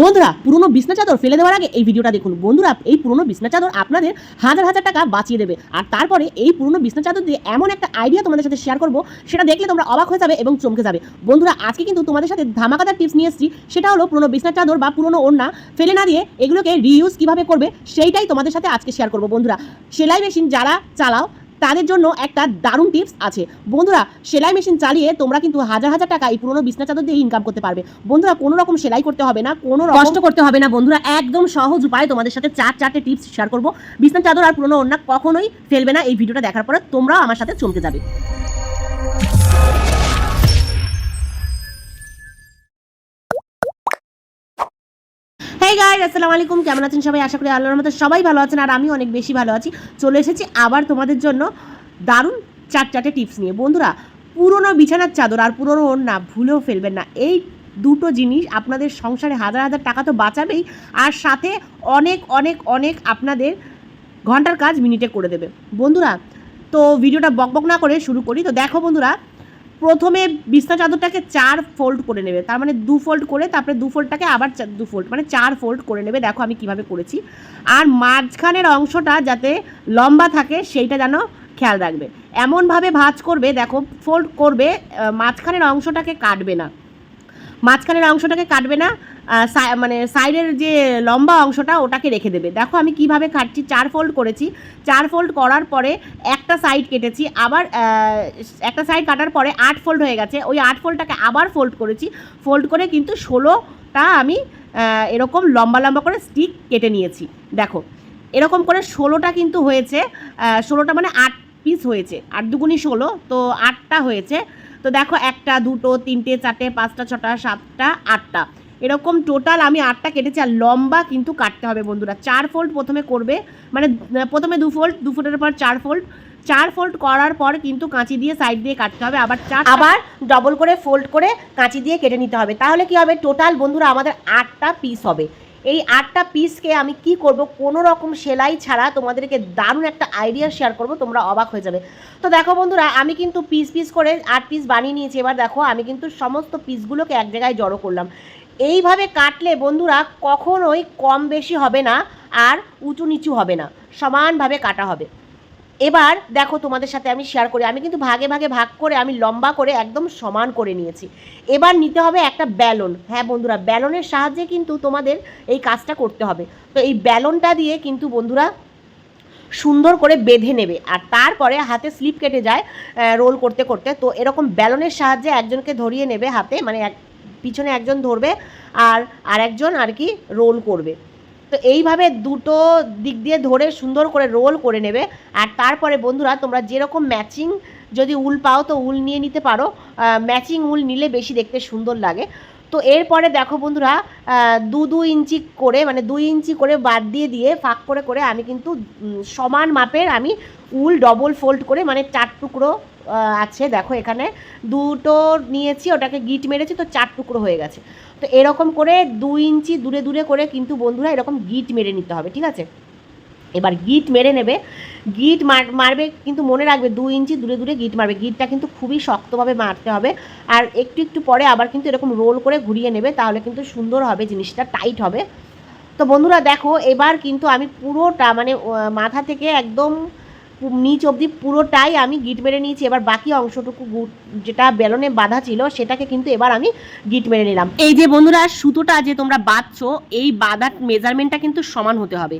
বন্ধুরা, পুরনো বিছনা চাদর ফেলে দেওয়ার আগে এই ভিডিওটা দেখুন। বন্ধুরা, এই পুরনো বিছনা চাদর আপনাদের হাজার হাজার টাকা বাঁচিয়ে দেবে। আর তারপরে এই পুরনো বিছনা চাদর দিয়ে এমন একটা আইডিয়া তোমাদের সাথে শেয়ার করব, সেটা দেখলে তোমরা অবাক হয়ে যাবে এবং চমকে যাবে। বন্ধুরা, আজকে কিন্তু তোমাদের সাথে ধামাকাদার টিপস নিয়ে এসেছি, সেটা হলো পুরনো বিছনা চাদর বা পুরনো ওড়না ফেলে না দিয়ে এগুলোকে রিইউজ কীভাবে করবে, সেইটাই তোমাদের সাথে আজকে শেয়ার করব। বন্ধুরা, সেলাই মেশিন যারা চালাও তাদের জন্য একটা দারুণ টিপস আছে। বন্ধুরা, সেলাই মেশিন চালিয়ে তোমরা কিন্তু হাজার হাজার টাকা এই পুরনো বিছনা চাদর দিয়ে ইনকাম করতে পারবে। বন্ধুরা, কোনো রকম সেলাই করতে হবে না, কোনো কষ্ট করতে হবে না বন্ধুরা, একদম সহজ উপায়ে তোমাদের সাথে চার চারটে টিপস শেয়ার করব। বিছনা চাদর আর পুরনো অন্য কখনোই ফেলবে না এই ভিডিওটা দেখার পরে তোমরাও আমার সাথে চমকে যাবে। গাইস আসসালামু আলাইকুম। কেমন আছেন সবাই? আশা করি আল্লাহর মতো সবাই ভালো আছেন, আর আমি অনেক বেশি ভালো আছি। চলে এসেছি আবার তোমাদের জন্য দারুণ চার চারটে টিপস নিয়ে। বন্ধুরা, পুরনো বিছানার চাদর আর পুরনো ওড়না ভুলেও ফেলবেন না। এই দুটো জিনিস আপনাদের সংসারে হাজার হাজার টাকা তো বাঁচাবেই, আর সাথে অনেক অনেক অনেক আপনাদের ঘণ্টার কাজ মিনিটে করে দেবে। বন্ধুরা, তো ভিডিওটা বকবক না করে শুরু করি। তো দেখো বন্ধুরা প্রথমে বিছনা চাদরটাকে চার ফোল্ড করে নেবে। তার মানে দু ফোল্ড করে, তারপরে দু ফোল্ডটাকে আবার দু ফোল্ড মানে চার ফোল্ড করে নেবে। দেখো আমি কীভাবে করেছি। আর মাঝখানের অংশটা যাতে লম্বা থাকে, সেইটা যেন খেয়াল রাখবে। এমনভাবে ভাঁজ করবে, দেখো ফোল্ড করবে মাঝখানের অংশটাকে কাটবে না। মাঝখানের অংশটাকে কাটবে না মানে সাইডের যে লম্বা অংশটা ওটাকে রেখে দেবে। দেখো আমি কীভাবে কাটছি, চার ফোল্ড করেছি। চার ফোল্ড করার পরে একটা সাইড কেটেছি, আবার একটা সাইড কাটার পরে আট ফোল্ড হয়ে গেছে। ওই আট ফোল্ডটাকে আবার ফোল্ড করেছি। ফোল্ড করে কিন্তু ষোলোটা আমি এরকম লম্বা লম্বা করে স্টিক কেটে নিয়েছি। দেখো, এরকম করে ষোলোটা কিন্তু হয়েছে ষোলোটা মানে আট পিস হয়েছে। আট দুগুনি ষোলো, তো আটটা হয়েছে। তো দেখো একটা, দুটো, তিনটে, চারটে, পাঁচটা, ছটা, সাতটা, আটটা। এরকম টোটাল আমি আটটা কেটেছি আর লম্বা কিন্তু কাটতে হবে বন্ধুরা। চার ফোল্ড প্রথমে করবে মানে প্রথমে দু ফোল্ড দু ফোল্ডের পর চার ফোল্ড চার ফোল্ড করার পর কিন্তু কাঁচি দিয়ে সাইড দিয়ে কাটতে হবে। আবার চার আবার ডবল করে ফোল্ড করে কাঁচি দিয়ে কেটে নিতে হবে। তাহলে কি হবে? টোটাল বন্ধুরা আমাদের আটটা পিস হবে। এই আটটা পিসকে আমি কি করব? কোনো রকম সেলাই ছাড়া তোমাদেরকে দারুণ একটা আইডিয়া শেয়ার করব, তোমরা অবাক হয়ে যাবে। তো দেখো বন্ধুরা, আমি কিন্তু পিস পিস করে আট পিস বানিয়ে নিয়েছি। এবার দেখো, আমি কিন্তু সমস্ত পিসগুলোকে এক জায়গায় জড়ো করলাম। এইভাবে কাটলে বন্ধুরা, কখনোই কম বেশি হবে না আর উঁচু নিচু হবে না। সমানভাবে কাটা হবে। এবার দেখো তোমাদের সাথে আমি শেয়ার করি। আমি কিন্তু ভাগে ভাগে ভাগ করে, আমি লম্বা করে একদম সমান করে নিয়েছি। এবার নিতে হবে একটা ব্যালন। হ্যাঁ বন্ধুরা, ব্যালনের সাহায্যে কিন্তু তোমাদের এই কাজটা করতে হবে। তো এই ব্যালনটা দিয়ে কিন্তু বন্ধুরা সুন্দর করে বেঁধে নেবে। আর তারপরে হাতে স্লিপ কেটে যায় রোল করতে করতে। তো এরকম ব্যালনের সাহায্যে একজনকে ধরিয়ে নেবে হাতে মানে এক পিছনে একজন ধরবে আর আরেকজন আর কি রোল করবে। তো এইভাবে দুটো দিক দিয়ে ধরে সুন্দর করে রোল করে নেবে। আর তারপরে বন্ধুরা, তোমরা যেরকম ম্যাচিং যদি উল পাও, তো উল নিয়ে নিতে পারো। ম্যাচিং উল নিলে বেশি দেখতে সুন্দর লাগে। তো এরপরে দেখো বন্ধুরা দু দু ইঞ্চি করে মানে দুই ইঞ্চি করে বাদ দিয়ে দিয়ে ফাঁক করে করে আমি কিন্তু সমান মাপের আমি উল ডবল ফোল্ড করে মানে চার টুকরো আছে। দেখো, এখানে দুটো নিয়েছি, ওটাকে গিট মেরেছি, তো চার টুকরো হয়ে গেছে। তো এরকম করে দু ইঞ্চি দূরে দূরে করে কিন্তু বন্ধুরা এরকম গিট মেরে নিতে হবে, ঠিক আছে? এবার গিট মেরে নেবে। গিট মারবে কিন্তু মনে রাখবে দু ইঞ্চি দূরে দূরে গিট মারবে। গিটটা কিন্তু খুবই শক্তভাবে মারতে হবে। আর একটু একটু পরে আবার কিন্তু এরকম রোল করে ঘুরিয়ে নেবে, তাহলে কিন্তু সুন্দর হবে, জিনিসটা টাইট হবে। তো বন্ধুরা দেখো, এবার কিন্তু আমি পুরোটা মানে মাথা থেকে একদম নিচ অবধি পুরোটাই আমি গিট মেরে নিয়েছি। এবার বাকি অংশটুকু যেটা বেলনে বাঁধা ছিল, সেটাকে কিন্তু এবার আমি গিট মেরে নিলাম। এই যে বন্ধুরা, সুতোটা যে তোমরা বাঁধছো, এই বাঁধার মেজারমেন্টটা কিন্তু সমান হতে হবে।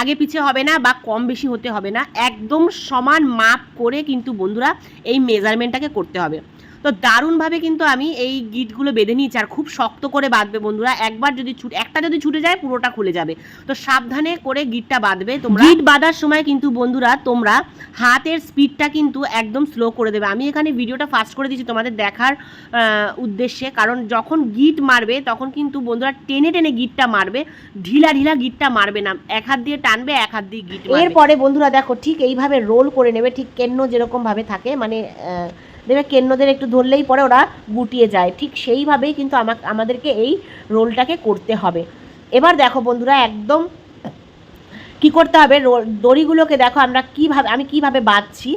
আগে পিছে হবে না বা কম বেশি হতে হবে না। একদম সমান মাপ করে কিন্তু বন্ধুরা এই মেজারমেন্টটাকে করতে হবে। তো দারুণভাবে কিন্তু আমি এই গিটগুলো বেঁধে নিয়েছি আর খুব শক্ত করে বাঁধবে বন্ধুরা। একবার যদি ছুট একটা যদি ছুটে যায় পুরোটা খুলে যাবে। তো সাবধানে করে গিটটা বাঁধবে তোমরা। গিট বাঁধার সময় কিন্তু বন্ধুরা তোমরা হাতের স্পিডটা কিন্তু একদম স্লো করে দেবে। আমি এখানে ভিডিওটা ফাস্ট করে দিচ্ছি তোমাদের দেখার উদ্দেশ্যে। কারণ যখন গিট মারবে তখন কিন্তু বন্ধুরা টেনে টেনে গিটটা মারবে। ঢিলা ঢিলা গিটটা মারবে না। এক হাত দিয়ে টানবে এক হাত দিয়ে গিট এরপরে বন্ধুরা দেখো ঠিক এইভাবে রোল করে নেবে। ঠিক কেন্ন যেরকমভাবে থাকে। মানে দেখবে কেন্নদের একটু ধরলেই পরে ওরা গুটিয়ে যায়। ঠিক সেইভাবেই কিন্তু আমা আমাদেরকে এই রোলটাকে করতে হবে। এবার দেখো বন্ধুরা, একদম কি করতে হবে? দড়িগুলোকে দেখো আমরা কীভাবে, আমি কীভাবে বাঁধছি।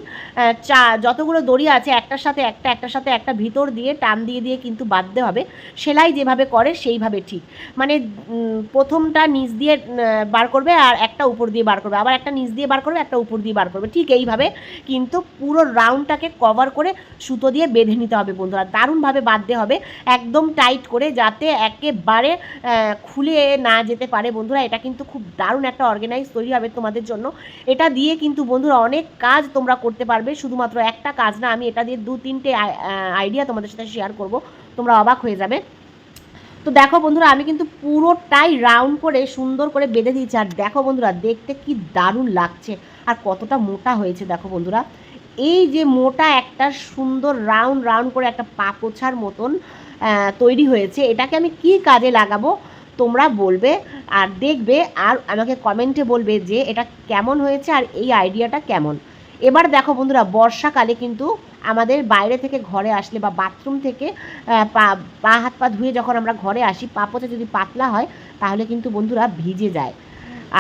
চা, যতগুলো দড়ি আছে একটার সাথে একটা, একটার সাথে একটা ভিতর দিয়ে টান দিয়ে দিয়ে কিন্তু বাঁধতে হবে। সেলাই যেভাবে করে সেইভাবে ঠিক। মানে প্রথমটা নিচ দিয়ে বার করবে আর একটা উপর দিয়ে বার করবে। আবার একটা নিচ দিয়ে বার করবে, একটা উপর দিয়ে বার করবে। ঠিক এইভাবে কিন্তু পুরো রাউন্ডটাকে কভার করে সুতো দিয়ে বেঁধে নিতে হবে বন্ধুরা। দারুণভাবে বাঁধতে হবে, একদম টাইট করে যাতে একেবারে খুলে না যেতে পারে বন্ধুরা। এটা কিন্তু খুব দারুণ একটা অর্গানাইজ তৈরি হবে তোমাদের জন্য। এটা দিয়ে কিন্তু বন্ধুরা অনেক কাজ তোমরা করতে পারবে। শুধুমাত্র একটা কাজ না, আমি এটা দিয়ে দু তিনটে আইডিয়া তোমাদের সাথে শেয়ার করব। তোমরা অবাক হয়ে যাবে। তো দেখো বন্ধুরা, আমি কিন্তু পুরোটাই রাউন্ড করে সুন্দর করে বেঁধে দিয়েছি। আর দেখো বন্ধুরা, দেখতে কি দারুণ লাগছে। আর কতটা মোটা হয়েছে দেখো বন্ধুরা। এই যে মোটা একটা সুন্দর রাউন্ড রাউন্ড করে একটা পাপোছার মতন তৈরি হয়েছে। এটাকে আমি কি কাজে লাগাবো? তোমরা বলবে। আর দেখবে আর আমাকে কমেন্টে বলবে যে এটা কেমন হয়েছে আর এই আইডিয়াটা কেমন। এবার দেখো বন্ধুরা, বর্ষাকালে কিন্তু আমাদের বাইরে থেকে ঘরে আসলে বা বাথরুম থেকে পা পা হাত পা ধুয়ে যখন আমরা ঘরে আসি, পা পোছা যদি পাতলা হয়, তাহলে কিন্তু বন্ধুরা ভিজে যায়।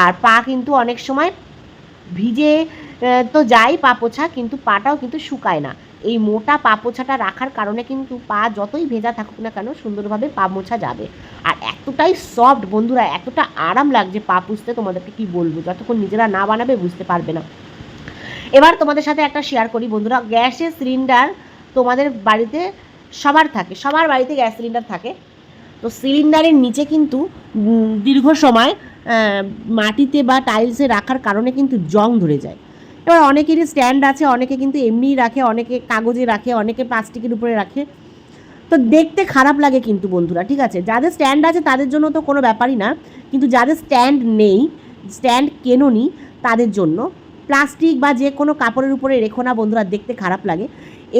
আর পা কিন্তু অনেক সময় ভিজে তো যায় পা পোছা, কিন্তু পাটাও কিন্তু শুকায় না। এই মোটা পা পোছাটা রাখার কারণে কিন্তু পা যতই ভেজা থাকুক না কেন সুন্দরভাবে পা মোছা যাবে। আর এতটাই সফট বন্ধুরা, এতটা আরাম লাগছে পা পুষতে তোমাদেরকে কি বলব? যতক্ষণ নিজেরা না বানাবে বুঝতে পারবে না। এবার তোমাদের সাথে একটা শেয়ার করি বন্ধুরা, গ্যাসের সিলিন্ডার তোমাদের বাড়িতে সবার থাকে, সবার বাড়িতে গ্যাস সিলিন্ডার থাকে। তো সিলিন্ডারের নিচে কিন্তু দীর্ঘ সময় মাটিতে বা টাইলসে রাখার কারণে কিন্তু জং ধরে যায়। এবার অনেকেরই স্ট্যান্ড আছে, অনেকে কিন্তু এমনিই রাখে, অনেকে কাগজে রাখে, অনেকে প্লাস্টিকের উপরে রাখে। তো দেখতে খারাপ লাগে কিন্তু বন্ধুরা, ঠিক আছে? যাদের স্ট্যান্ড আছে তাদের জন্য তো কোনো ব্যাপারই না, কিন্তু যাদের স্ট্যান্ড নেই স্ট্যান্ড কেননি তাদের জন্য প্লাস্টিক বা যে কোনো কাপড়ের উপরে রেখো না বন্ধুরা, দেখতে খারাপ লাগে।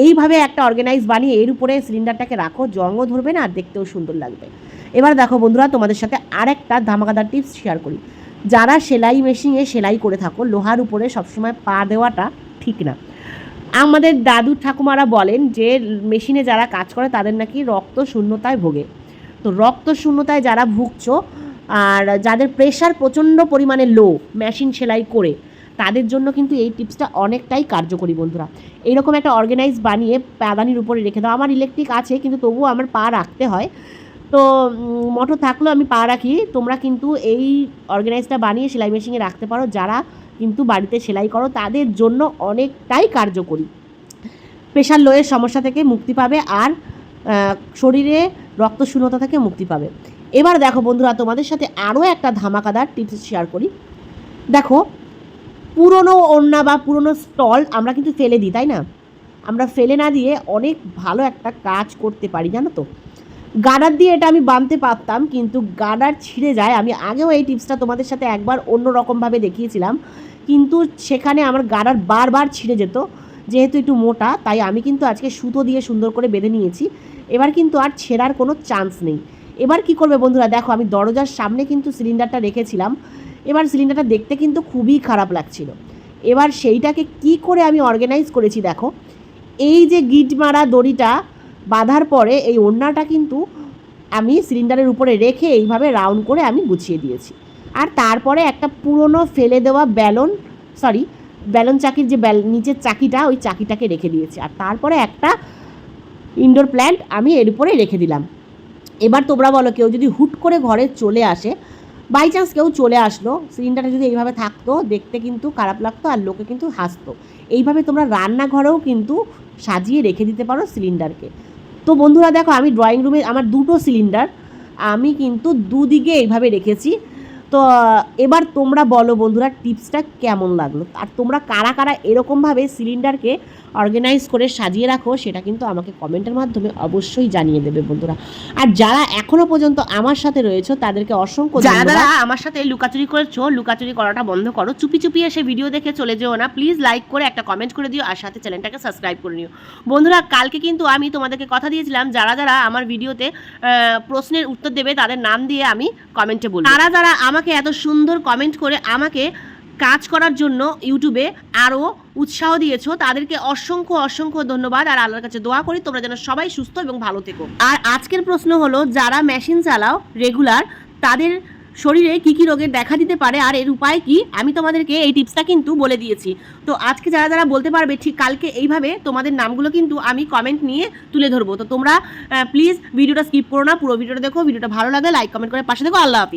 এইভাবে একটা অর্গানাইজ বানিয়ে এর উপরে সিলিন্ডারটাকে রাখো জংও ধরবে না আর দেখতেও সুন্দর লাগবে। এবার দেখো বন্ধুরা, তোমাদের সাথে আরেকটা ধামাকাদার টিপস শেয়ার করি। যারা সেলাই মেশিনে সেলাই করে থাকো, লোহার উপরে সবসময় পা দেওয়াটা ঠিক না। আমাদের দাদু ঠাকুমারা বলেন যে মেশিনে যারা কাজ করে তাদের নাকি রক্ত শূন্যতায় ভোগে। তো রক্ত শূন্যতায় যারা ভুগছো, আর যাদের প্রেশার প্রচণ্ড পরিমাণে লো মেশিন সেলাই করে, তাদের জন্য কিন্তু এই টিপসটা অনেকটাই কার্যকরী বন্ধুরা। এইরকম একটা অর্গানাইজ বানিয়ে প্যাদানির উপরে রেখে দাও। আমার ইলেকট্রিক আছে, কিন্তু তবুও আমার পা রাখতে হয়। তো মোটর থাকলেও আমি পা রাখি। তোমরা কিন্তু এই অর্গানাইজটা বানিয়ে সেলাই মেশিনে রাখতে পারো। যারা কিন্তু বাড়িতে সেলাই করো, তাদের জন্য অনেকটাই কার্যকরী। প্রেশার লোয়ের সমস্যা থেকে মুক্তি পাবে আর শরীরে রক্ত শূন্যতা থেকে মুক্তি পাবে। এবার দেখো বন্ধুরা, তোমাদের সাথে আরও একটা ধামাকাদার টিপস শেয়ার করি। দেখো, পুরনো ওড়না বা পুরনো স্টল আমরা কিন্তু ফেলে দিই, তাই না? আমরা ফেলে না দিয়ে অনেক ভালো একটা কাজ করতে পারি, জানো তো? গার্ডার দিয়ে এটা আমি বাঁধতে পারতাম, কিন্তু গার্ডার ছিঁড়ে যায়। আমি আগেও এই টিপসটা তোমাদের সাথে একবার অন্য রকমভাবে দেখিয়েছিলাম, কিন্তু সেখানে আমার গার্ডার বারবার ছিঁড়ে যেত, যেহেতু একটু মোটা, তাই আমি কিন্তু আজকে সুতো দিয়ে সুন্দর করে বেঁধে নিয়েছি। এবার কিন্তু আর ছেঁড়ার কোনো চান্স নেই। এবার কি করবে বন্ধুরা, দেখো আমি দরজার সামনে কিন্তু সিলিন্ডারটা রেখেছিলাম। এবার সিলিন্ডারটা দেখতে কিন্তু খুবই খারাপ লাগছিল। এবার সেইটাকে কি করে আমি অর্গানাইজ করেছি দেখো। এই যে গিট মারা দড়িটা বাঁধার পরে এই ওড়নাটা কিন্তু আমি সিলিন্ডারের উপরে রেখে এইভাবে রাউন্ড করে আমি গুছিয়ে দিয়েছি। আর তারপরে একটা পুরনো ফেলে দেওয়া ব্যালন সরি ব্যালন চাকির যে ব্যাল, নিচের চাকিটা, ওই চাকিটাকে রেখে দিয়েছি। আর তারপরে একটা ইনডোর প্ল্যান্ট আমি এর উপরে রেখে দিলাম। এবার তোমরা বলো, কেউ যদি হুট করে ঘরে চলে আসে বাই চান্স কেউ চলে আসলো, সিলিন্ডারটা যদি এইভাবে থাকতো, দেখতে কিন্তু খারাপ লাগতো আর লোকে কিন্তু হাসতো। এইভাবে তোমরা রান্নাঘরেও কিন্তু সাজিয়ে রেখে দিতে পারো সিলিন্ডারকে। তো বন্ধুরা দেখো আমি ড্রয়িং রুমে আমার দুটো সিলিন্ডার আমি কিন্তু দুদিকে এইভাবে রেখেছি। তো এবার তোমরা বলো বন্ধুরা টিপসটা কেমন লাগল? আর তোমরা কারা কারা এরকমভাবে সিলিন্ডারকে অর্গানাইজ করে সাজিয়ে রাখো সেটা কিন্তু আমাকে কমেন্টের মাধ্যমে অবশ্যই জানিয়ে দেবে বন্ধুরা। আর যারা এখনও পর্যন্ত আমার সাথে রয়েছে তাদেরকে অসংখ্য যারা যারা আমার সাথে লুকাচুরি করেছ লুকাচুরি করাটা বন্ধ করো। চুপি চুপি এসে ভিডিও দেখে চলে যেও না। প্লিজ লাইক করে একটা কমেন্ট করে দিও আর সাথে চ্যানেলটাকে সাবস্ক্রাইব করে নিও। বন্ধুরা কালকে কিন্তু আমি তোমাদেরকে কথা দিয়েছিলাম যারা যারা আমার ভিডিওতে প্রশ্নের উত্তর দেবে তাদের নাম দিয়ে আমি কমেন্টে বলব। তারা যারা আমাকে এত সুন্দর কমেন্ট করে আমাকে কাজ করার জন্য ইউটিউবে আরও উৎসাহ দিয়েছ। তাদেরকে অসংখ্য অসংখ্য ধন্যবাদ। আর আল্লাহর কাছে দোয়া করি তোমরা যেন সবাই সুস্থ এবং ভালো থেকো। আর আজকের প্রশ্ন হলো, যারা মেশিন চালাও রেগুলার তাদের শরীরে কি কি রোগের দেখা দিতে পারে আর এর উপায় কি? আমি তোমাদেরকে এই টিপসটা কিন্তু বলে দিয়েছি। তো আজকে যারা যারা বলতে পারবে, ঠিক কালকে এইভাবে তোমাদের নামগুলো কিন্তু আমি কমেন্ট নিয়ে তুলে ধরবো। তো তোমরা প্লিজ ভিডিওটা স্কিপ করো না, পুরো ভিডিওটা দেখো ভিডিওটা ভালো লাগে লাইক কমেন্ট করে পাশে দেখো আল্লাহ হাফিজ।